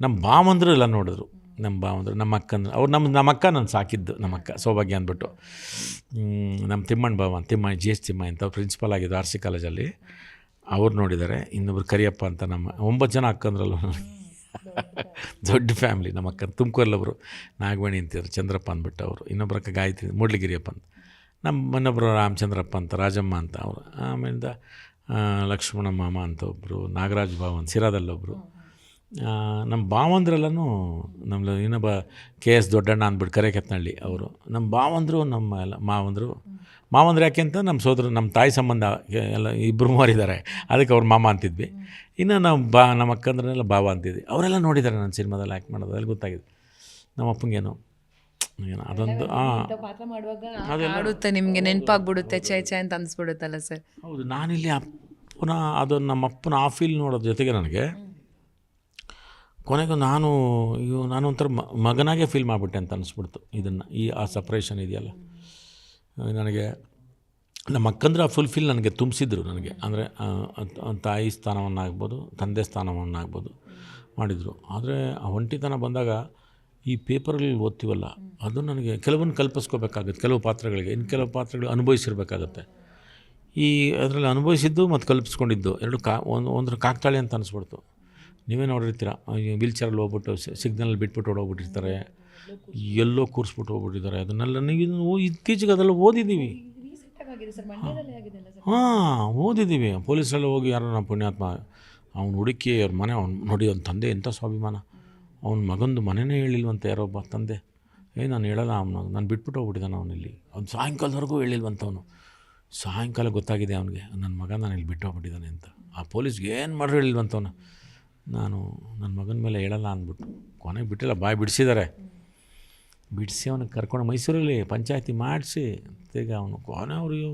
ನಮ್ಮ ಬಾವಂದರು ಎಲ್ಲ ನೋಡಿದ್ರು. ನಮ್ಮ ಬಾವಂದರು ನಮ್ಮ ಅಕ್ಕಂದ್ರು. ಅವ್ರು ನಮ್ಮ ನಮ್ಮ ಅಕ್ಕ ನಾನು ಸಾಕಿದ್ದು, ನಮ್ಮ ಅಕ್ಕ, ಸೌಭಾಗ್ಯ ಅಂದ್ಬಿಟ್ಟು. ನಮ್ಮ ತಿಮ್ಮಣ್ಣ ಬಾವ ತಿಮ್ಮ ಜಿ ಎಸ್ ತಿಮ್ಮ ಅಂತ ಪ್ರಿನ್ಸಿಪಲ್ ಆಗಿದ್ದು ಆರ್ ಸಿ ಕಾಲೇಜಲ್ಲಿ ಅವ್ರು ನೋಡಿದ್ದಾರೆ ಇನ್ನೊಬ್ರು ಕರಿಯಪ್ಪ ಅಂತ ನಮ್ಮ ಒಂಬತ್ತು ಜನ ಅಕ್ಕಂದ್ರಲ್ಲ ನನಗೆ. ದೊಡ್ಡ ಫ್ಯಾಮ್ಲಿ ನಮ್ಮ ಅಕ್ಕ ತುಮಕೂರಲ್ಲೊಬ್ಬರು ನಾಗವಾಣಿ ಅಂತಿದ್ರು ಚಂದ್ರಪ್ಪ ಅಂದ್ಬಿಟ್ಟು ಅವರು. ಇನ್ನೊಬ್ಬರ ಅಕ್ಕ ಗಾಯತ್ರಿ ಮೂಡ್ಲಿಗಿರಿಯಪ್ಪ ಅಂತ. ನಮ್ಮ ಇನ್ನೊಬ್ಬರು ರಾಮಚಂದ್ರಪ್ಪ ಅಂತ ರಾಜಮ್ಮ ಅಂತ ಅವರು. ಆಮೇಲಿಂದ ಲಕ್ಷ್ಮಣ ಮಾಮ ಅಂತ ಒಬ್ಬರು ನಾಗರಾಜ್ ಭಾವ ಅಂತ ಸಿರಾದಲ್ಲೊಬ್ಬರು ನಮ್ಮ ಭಾವಂದ್ರಲ್ಲೂ ನಮ್ಮ ಇನ್ನೊಬ್ಬ ಕೆ ಎಸ್ ದೊಡ್ಡಣ್ಣ ಅಂದ್ಬಿಟ್ಟು ಕರೆಕೆತ್ನಳ್ಳಿ ಅವರು. ನಮ್ಮ ಭಾವಂದರು ನಮ್ಮ ಎಲ್ಲ ಮಾವಂದರು ಮಾವಂದ್ರೆ ಯಾಕೆ ಅಂತ ನಮ್ಮ ಸೋದರ ನಮ್ಮ ತಾಯಿ ಸಂಬಂಧ ಎಲ್ಲ ಇಬ್ಬರು ಮೂವರಿದ್ದಾರೆ. ಅದಕ್ಕೆ ಅವ್ರ ಮಾಮ ಅಂತಿದ್ವಿ. ಇನ್ನು ನಾವು ಬಾ ನಮ್ಮ ಅಕ್ಕಂದ್ರನ್ನೆಲ್ಲ ಬಾವ ಅಂತಿದ್ವಿ. ಅವರೆಲ್ಲ ನೋಡಿದ್ದಾರೆ ನನ್ನ ಸಿನಿಮಾದಲ್ಲಿ ಆ್ಯಕ್ಟ್ ಮಾಡೋದು. ಅಲ್ಲಿ ಗೊತ್ತಾಗಿದೆ. ನಮ್ಮ ಅಪ್ಪಂಗೇನು ಏನೋ ಅದೊಂದು ಮಾಡುವಾಗ ನಿಮಗೆ ನೆನಪಾಗ್ಬಿಡುತ್ತೆ ಚೇ ಚೇ ಅಂತ ಅನಿಸ್ಬಿಡುತ್ತಲ್ಲ ಸರ್. ಹೌದು ನಾನಿಲ್ಲಿ ಅಪ್ಪನ ಅದು ನಮ್ಮ ಅಪ್ಪನ ಆ ಫೀಲ್ ನೋಡೋದ್ರ ಜೊತೆಗೆ ನನಗೆ ಕೊನೆಗೂ ನಾನು ಇವು ನಾನು ಒಂಥರ ಮಗನಾಗೆ ಫೀಲ್ ಮಾಡಿಬಿಟ್ಟೆ ಅಂತ ಅನಿಸ್ಬಿಡ್ತು. ಇದನ್ನು ಈ ಆ ಸಪ್ರೇಷನ್ ಇದೆಯಲ್ಲ. ನನಗೆ ನಮ್ಮ ಅಕ್ಕಂದ್ರೆ ಫುಲ್ಫಿಲ್ ನನಗೆ ತುಂಬಿಸಿದ್ರು ನನಗೆ. ಅಂದರೆ ತಾಯಿ ಸ್ಥಾನವನ್ನಾಗ್ಬೋದು, ತಂದೆ ಸ್ಥಾನವನ್ನಾಗ್ಬೋದು ಮಾಡಿದರು. ಆದರೆ ಆ ಒಂಟಿತನ ಬಂದಾಗ ಈ ಪೇಪರ್ಗಳಲ್ಲಿ ಓದ್ತೀವಲ್ಲ, ಅದು ನನಗೆ ಕೆಲವೊಂದು ಕಲ್ಪಿಸ್ಕೋಬೇಕಾಗುತ್ತೆ, ಕೆಲವು ಪಾತ್ರಗಳಿಗೆ, ಇನ್ನು ಕೆಲವು ಪಾತ್ರಗಳು ಅನುಭವಿಸಿರ್ಬೇಕಾಗತ್ತೆ. ಈ ಅದರಲ್ಲಿ ಅನುಭವಿಸಿದ್ದು ಮತ್ತು ಕಲ್ಪಿಸ್ಕೊಂಡಿದ್ದು ಎರಡು ಕಾ, ಒಂದು, ಒಂದ್ರ ಕಾಕ್ತಾಳೆ ಅಂತ ಅನಿಸ್ಬಿಡ್ತು. ನೀವೇ ನೋಡಿರ್ತೀರ ವೀಲ್ ಚೇರಲ್ಲಿ ಹೋಗ್ಬಿಟ್ಟು ಸಿಗ್ನಲ್ ಬಿಟ್ಬಿಟ್ಟು ಹೋಗ್ಬಿಟ್ಟಿರ್ತಾರೆ ಎಲ್ಲೋ ಕೂರಿಸ್ಬಿಟ್ಟು ಹೋಗ್ಬಿಟ್ಟಿದ್ದಾರೆ. ಅದನ್ನೆಲ್ಲ ನೀವು ಇದನ್ನ ಇತ್ತೀಚೆಗೆ ಅದೆಲ್ಲ ಓದಿದ್ದೀವಿ. ಹಾಂ ಓದಿದ್ದೀವಿ. ಪೊಲೀಸರೆಲ್ಲ ಹೋಗಿ ಯಾರೋ ನಮ್ಮ ಪುಣ್ಯಾತ್ಮ ಅವ್ನು ಹುಡುಕಿ ಅವ್ರ ಮನೆ ಅವ್ನು ನೋಡಿ ಅವ್ನ ತಂದೆ ಎಂಥ ಸ್ವಾಭಿಮಾನ. ಅವ್ನ ಮಗಂದು ಮನೆನೇ ಹೇಳಿಲ್ವಂತೆ ಯಾರೊಬ್ಬ ತಂದೆ. ಏ ನಾನು ಹೇಳಲ್ಲ ಅವನು. ನಾನು ಬಿಟ್ಬಿಟ್ಟು ಹೋಗ್ಬಿಟ್ಟಿದ್ದಾನೆ ಅವನಿಲ್ಲಿ ಅವ್ನು ಸಾಯಂಕಾಲದವರೆಗೂ ಹೇಳಿಲ್ವಂತವನು ಸಾಯಂಕಾಲ ಗೊತ್ತಾಗಿದೆ ಅವನಿಗೆ. ನನ್ನ ಮಗ ನಾನು ಇಲ್ಲಿ ಬಿಟ್ಟು ಹೋಗ್ಬಿಟ್ಟಿದ್ದಾನೆ ಅಂತ. ಆ ಪೊಲೀಸ್ಗೆ ಏನು ಮಾಡ್ರು ಹೇಳಿಲ್ವಂತವನು ನಾನು ನನ್ನ ಮಗನ ಮೇಲೆ ಹೇಳಲ್ಲ ಅಂದ್ಬಿಟ್ಟು. ಕೊನೆಗೆ ಬಿಟ್ಟಿಲ್ಲ. ಬಾಯಿ ಬಿಡಿಸಿದ್ದಾರೆ. ಬಿಡಿಸಿ ಅವನಿಗೆ ಕರ್ಕೊಂಡು ಮೈಸೂರಲ್ಲಿ ಪಂಚಾಯತಿ ಮಾಡಿಸಿ, ತಿರ್ಗಿ ಅವನು ಕೊನೆ ಅವ್ರಿಗೆ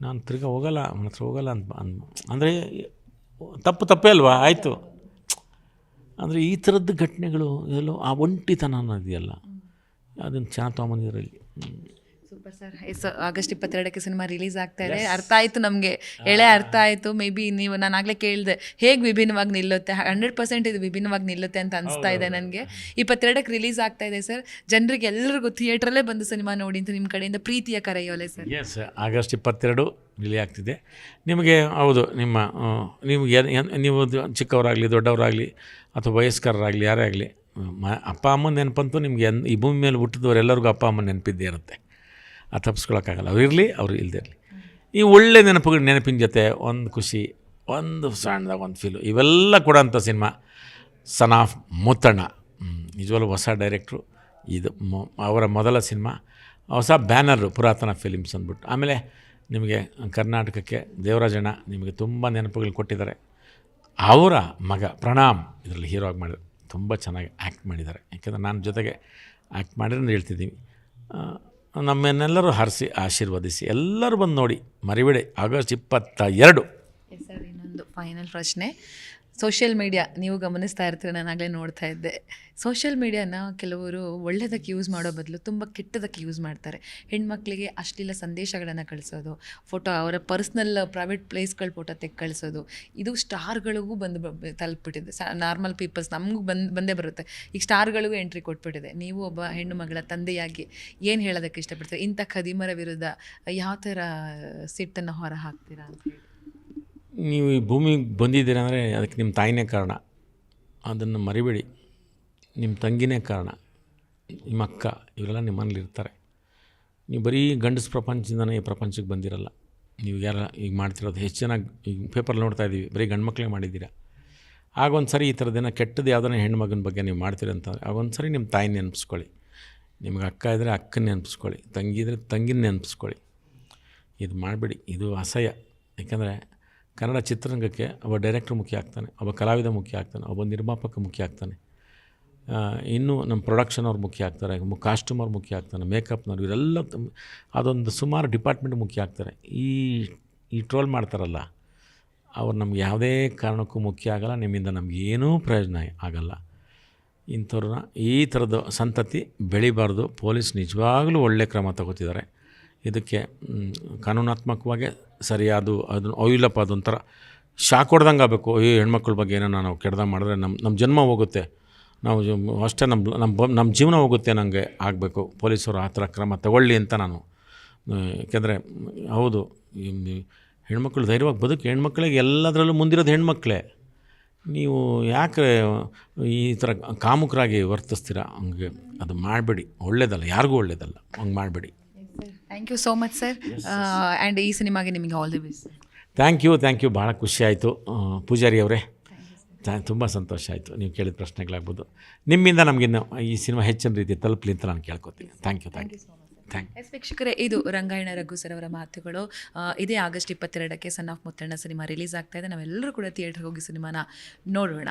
ನಾನು ತಿರ್ಗಿ ಹೋಗಲ್ಲ, ಅವನ ಹತ್ರ ಹೋಗಲ್ಲ ಅಂತ ಅನ್ ಅಂದರೆ ತಪ್ಪು ತಪ್ಪೇ ಅಲ್ವಾ? ಆಯಿತು. ಅಂದರೆ ಈ ಥರದ್ದು ಘಟನೆಗಳು ಎಲ್ಲೋ ಆ ಒಂಟಿತನ ಅನ್ನೋದಿಯಲ್ಲ ಅದನ್ನು ಚೆನ್ನಾಗಿ ತೊಗೊಂಬಂದಿದ್ರಲ್ಲಿ ಸೂಪರ್ ಸರ್. ಎಸ್ ಆಗಸ್ಟ್ ಇಪ್ಪತ್ತೆರಡಕ್ಕೆ ಸಿನಿಮಾ ರಿಲೀಸ್ ಆಗ್ತಾ ಇದೆ. ಅರ್ಥ ಆಯಿತು ನಮಗೆ. ಎಳೆ ಅರ್ಥ ಆಯಿತು. ಮೇ ಬಿ ನೀವು ನಾನು ಆಗಲೇ ಕೇಳಿದೆ ಹೇಗೆ ವಿಭಿನ್ನವಾಗಿ ನಿಲ್ಲುತ್ತೆ? ಹಂಡ್ರೆಡ್ ಪರ್ಸೆಂಟ್ ಇದು ವಿಭಿನ್ನವಾಗಿ ನಿಲ್ಲುತ್ತೆ ಅಂತ ಅನಿಸ್ತಾ ಇದೆ ನನಗೆ. ಇಪ್ಪತ್ತೆರಡಕ್ಕೆ ರಿಲೀಸ್ ಆಗ್ತಾ ಇದೆ ಸರ್. ಜನರಿಗೆ ಎಲ್ಲರಿಗೂ ಥಿಯೇಟ್ರಲ್ಲೇ ಬಂದು ಸಿನಿಮಾ ನೋಡಿ ಅಂತ ನಿಮ್ಮ ಕಡೆಯಿಂದ ಪ್ರೀತಿಯ ಕರೆಯೋಲೆ ಸರ್. ಎಸ್ ಆಗಸ್ಟ್ ಇಪ್ಪತ್ತೆರಡು ರಿಲೀ ಆಗ್ತಿದೆ. ನಿಮಗೆ ಹೌದು ನಿಮ್ಮ ನಿಮಗೆ ನೀವು ಚಿಕ್ಕವರಾಗಲಿ ದೊಡ್ಡವರಾಗಲಿ ಅಥವಾ ವಯಸ್ಕರಾಗಲಿ ಯಾರೇ ಆಗಲಿ ಮ ಅಪ್ಪ ಅಮ್ಮನ ನೆನಪಂತೂ ನಿಮಗೆ ಈ ಭೂಮಿ ಮೇಲೆ ಹುಟ್ಟಿದವರೆಲ್ಲರಿಗೂ ಅಪ್ಪ ಅಮ್ಮನ ನೆನಪಿದ್ದೇ ಇರುತ್ತೆ. ಅದು ತಪ್ಪಿಸ್ಕೊಳಕ್ಕಾಗಲ್ಲ. ಅವ್ರು ಇರಲಿ ಅವರು ಇಲ್ಲದೇ ಇರಲಿ. ಈ ಒಳ್ಳೆ ನೆನಪುಗಳು ನೆನಪಿನ ಜೊತೆ ಒಂದು ಖುಷಿ ಒಂದು ಸಣ್ಣದಾಗ ಒಂದು ಫೀಲು ಇವೆಲ್ಲ ಕೊಡೋಂಥ ಸಿನಿಮಾ ಸನ್ ಆಫ್ ಮುತ್ತಣ್ಣ. ಹ್ಮ್, ನಿಜವಾಗ್ಲೂ ಹೊಸ ಡೈರೆಕ್ಟ್ರು ಇದು ಅವರ ಮೊದಲ ಸಿನಿಮಾ ಹೊಸ ಬ್ಯಾನರು ಪುರಾತನ ಫಿಲಿಮ್ಸ್ ಅಂದ್ಬಿಟ್ಟು. ಆಮೇಲೆ ನಿಮಗೆ ಕರ್ನಾಟಕಕ್ಕೆ ದೇವರಾಜಣ್ಣ ನಿಮಗೆ ತುಂಬ ನೆನಪುಗಳು ಕೊಟ್ಟಿದ್ದಾರೆ. ಅವರ ಮಗ ಪ್ರಣಾಮ್ ಇದರಲ್ಲಿ ಹೀರೋ ಆಗಿ ಮಾಡಿದ್ರು. ತುಂಬ ಚೆನ್ನಾಗಿ ಆ್ಯಕ್ಟ್ ಮಾಡಿದ್ದಾರೆ. ಯಾಕೆಂದರೆ ನಾನು ಜೊತೆಗೆ ಆ್ಯಕ್ಟ್ ಮಾಡಿದ್ರೆ ಹೇಳ್ತಿದ್ದೀನಿ. ಆ, ನಮ್ಮನ್ನೆಲ್ಲರೂ ಹರಿಸಿ ಆಶೀರ್ವದಿಸಿ ಎಲ್ಲರೂ ಬಂದು ನೋಡಿ ಮರಿಬೇಡಿ. ಆಗಸ್ಟ್ ಇಪ್ಪತ್ತ ಎರಡು. ಸರ್ ಇನ್ನೊಂದು ಫೈನಲ್ ಪ್ರಶ್ನೆ. ಸೋಷಿಯಲ್ ಮೀಡಿಯಾ, ನೀವು ಗಮನಿಸ್ತಾ ಇರ್ತೀರ ನಾನಾಗಲೇ ನೋಡ್ತಾ ಇದ್ದೆ. ಸೋಷಿಯಲ್ ಮೀಡಿಯಾನ ಕೆಲವರು ಒಳ್ಳೆಯದಕ್ಕೆ ಯೂಸ್ ಮಾಡೋ ಬದಲು ತುಂಬ ಕೆಟ್ಟದಕ್ಕೆ ಯೂಸ್ ಮಾಡ್ತಾರೆ. ಹೆಣ್ಮಕ್ಳಿಗೆ ಅಶ್ಲೀಲ ಸಂದೇಶಗಳನ್ನು ಕಳಿಸೋದು, ಫೋಟೋ ಅವರ ಪರ್ಸ್ನಲ್ ಪ್ರೈವೇಟ್ ಪ್ಲೇಸ್ಗಳ ಫೋಟೋ ತೆಗೆ ಕಳಿಸೋದು, ಇದು ಸ್ಟಾರ್ಗಳಿಗೂ ಬಂದು ತಲುಪಿಬಿಟ್ಟಿದೆ ಸ, ನಾರ್ಮಲ್ ಪೀಪಲ್ಸ್ ನಮಗೂ ಬಂದು, ಬಂದೇ ಬರುತ್ತೆ. ಈಗ ಸ್ಟಾರ್ಗಳಿಗೂ ಎಂಟ್ರಿ ಕೊಟ್ಬಿಟ್ಟಿದೆ. ನೀವು ಒಬ್ಬ ಹೆಣ್ಣು ಮಗಳ ತಂದೆಯಾಗಿ ಏನು ಹೇಳೋದಕ್ಕೆ ಇಷ್ಟಪಡ್ತೀರಿ? ಇಂಥ ಖದೀಮರ ವಿರುದ್ಧ ಯಾವ ಥರ ಸಿಟ್ಟನ್ನು ಹೊರ ಹಾಕ್ತೀರಾ ಅಂತ ಹೇಳಿ. ನೀವು ಈ ಭೂಮಿಗೆ ಬಂದಿದ್ದೀರ ಅಂದರೆ ಅದಕ್ಕೆ ನಿಮ್ಮ ತಾಯಿನೇ ಕಾರಣ. ಅದನ್ನು ಮರಿಬೇಡಿ. ನಿಮ್ಮ ತಂಗಿನೇ ಕಾರಣ. ನಿಮ್ಮ ಅಕ್ಕ, ಇವರೆಲ್ಲ ನಿಮ್ಮನ್ನಲ್ಲಿ ಇರ್ತಾರೆ. ನೀವು ಬರೀ ಗಂಡಸ ಪ್ರಪಂಚದಿಂದನೇ ಈ ಪ್ರಪಂಚಕ್ಕೆ ಬಂದಿರಲ್ಲ. ನೀವು ಯಾರ ಈಗ ಮಾಡ್ತಿರೋದು ಹೆಚ್ಚು ಚೆನ್ನಾಗಿ ಈಗ ಪೇಪರ್ ನೋಡ್ತಾ ಇದ್ದೀವಿ. ಬರೀ ಗಂಡು ಮಕ್ಕಳೇ ಮಾಡಿದ್ದೀರಾ? ಆಗೊಂದು ಸರಿ ಈ ಥರದ್ದೇನೋ ಕೆಟ್ಟದ್ದು ಯಾವುದನ್ನ ಹೆಣ್ಮಗನ ಬಗ್ಗೆ ನೀವು ಮಾಡ್ತೀರಿ ಆಗೊಂದು ಸರಿ ನಿಮ್ಮ ತಾಯಿನ ನೆನಪಿಸ್ಕೊಳ್ಳಿ. ನಿಮ್ಗೆ ಅಕ್ಕ ಇದ್ದರೆ ಅಕ್ಕನ ನೆನಪಿಸ್ಕೊಳ್ಳಿ. ತಂಗಿ ಇದ್ದರೆ ತಂಗಿನ ನೆನಪಿಸ್ಕೊಳ್ಳಿ. ಇದು ಮಾಡಬೇಡಿ. ಇದು ಅಸಹ್ಯ. ಯಾಕೆಂದರೆ ಕನ್ನಡ ಚಿತ್ರರಂಗಕ್ಕೆ ಒಬ್ಬ ಡೈರೆಕ್ಟ್ರ್ ಮುಖ್ಯ ಆಗ್ತಾನೆ ಒಬ್ಬ ಕಲಾವಿದ ಮುಖ್ಯ ಆಗ್ತಾನೆ ಒಬ್ಬ ನಿರ್ಮಾಪಕ ಮುಖ್ಯ ಆಗ್ತಾನೆ. ಇನ್ನೂ ನಮ್ಮ ಪ್ರೊಡಕ್ಷನ್ ಅವ್ರು ಮುಖ್ಯ ಆಗ್ತಾರೆ ಕಾಸ್ಟ್ಯೂಮ್ ಅವ್ರು ಮುಖ್ಯ ಆಗ್ತಾನೆ ಮೇಕಪ್ನವ್ರು ಇವರೆಲ್ಲ ಅದೊಂದು ಸುಮಾರು ಡಿಪಾರ್ಟ್ಮೆಂಟ್ ಮುಖ್ಯ ಆಗ್ತಾರೆ. ಈ ಈ ಟ್ರೋಲ್ ಮಾಡ್ತಾರಲ್ಲ ಅವ್ರು ನಮ್ಗೆ ಯಾವುದೇ ಕಾರಣಕ್ಕೂ ಮುಖ್ಯ ಆಗಲ್ಲ ನಿಮ್ಮಿಂದ ನಮ್ಗೆ ಏನೂ ಪ್ರಯೋಜನ ಆಗಲ್ಲ. ಇಂಥವ್ರನ್ನ ಈ ಥರದ ಸಂತತಿ ಬೆಳಿಬಾರ್ದು. ಪೊಲೀಸ್ ನಿಜವಾಗಲೂ ಒಳ್ಳೆ ಕ್ರಮ ತಗೋತಿದ್ದಾರೆ. ಇದಕ್ಕೆ ಮ್, ಕಾನೂನಾತ್ಮಕವಾಗೇ ಅದು ಅದನ್ನು ಅದೊಂಥರ ಶಾಕ್ ಹೊಡ್ದಂಗೆ ಆಗಬೇಕು. ಈ ಹೆಣ್ಮಕ್ಳ ಬಗ್ಗೆ ಏನೋ ನಾವು ಕೆಡ್ದಂಗೆ ಮಾಡಿದ್ರೆ ನಮ್ಮ ನಮ್ಮ ಜನ್ಮ ಹೋಗುತ್ತೆ. ನಾವು ಅಷ್ಟೇ ನಮ್ಮ ನಮ್ಮ ನಮ್ಮ ಜೀವನ ಹೋಗುತ್ತೆ ನನಗೆ ಆಗಬೇಕು. ಪೊಲೀಸರು ಆ ಥರ ಕ್ರಮ ತಗೊಳ್ಳಿ ಅಂತ ನಾನು ಏಕೆಂದರೆ ಹೌದು ಹೆಣ್ಮಕ್ಳು ಧೈರ್ಯವಾಗಿ ಬದುಕು, ಹೆಣ್ಮಕ್ಳಿಗೆ ಎಲ್ಲದರಲ್ಲೂ ಮುಂದಿರೋದು ಹೆಣ್ಮಕ್ಳೇ. ನೀವು ಯಾಕೆ ಈ ಥರ ಕಾಮುಕರಾಗಿ ವರ್ತಿಸ್ತೀರಾ? ಹಂಗೆ, ಅದು ಮಾಡಬೇಡಿ. ಒಳ್ಳೇದಲ್ಲ, ಯಾರಿಗೂ ಒಳ್ಳೇದಲ್ಲ, ಹಂಗೆ ಮಾಡಬೇಡಿ. Thank you so much sir and ಈ ಸಿನಿಮಾಗೆ ನಿಮಗೆ all the best thank you thank you ಭಾಳ ಖುಷಿ ಆಯಿತು ಪೂಜಾರಿ ಅವರೇ. ತುಂಬ ಸಂತೋಷ ಆಯಿತು. ನೀವು ಕೇಳಿದ ಪ್ರಶ್ನೆಗಳಾಗ್ಬೋದು. ನಿಮ್ಮಿಂದ ನಮಗಿನ್ನು ಈ ಸಿನಿಮಾ ಹೆಚ್ಚಿನ ರೀತಿ ತಲುಪಲಿ ಅಂತ ನಾನು ಕೇಳ್ಕೊತೀನಿ. Thank you thank you yes ವೀಕ್ಷಕರೇ ಇದು ರಂಗಾಯಣ ರಘು ಸರ್ ಅವರ ಮಾತುಗಳು. ಇದೇ August ಇಪ್ಪತ್ತೆರಡಕ್ಕೆ son of Muthanna cinema release ಆಗ್ತಾ ಇದೆ. ನಾವೆಲ್ಲರೂ ಕೂಡ ಥಿಯೇಟ್ರಿಗೆ ಹೋಗಿ ಸಿನಿಮಾನ ನೋಡೋಣ.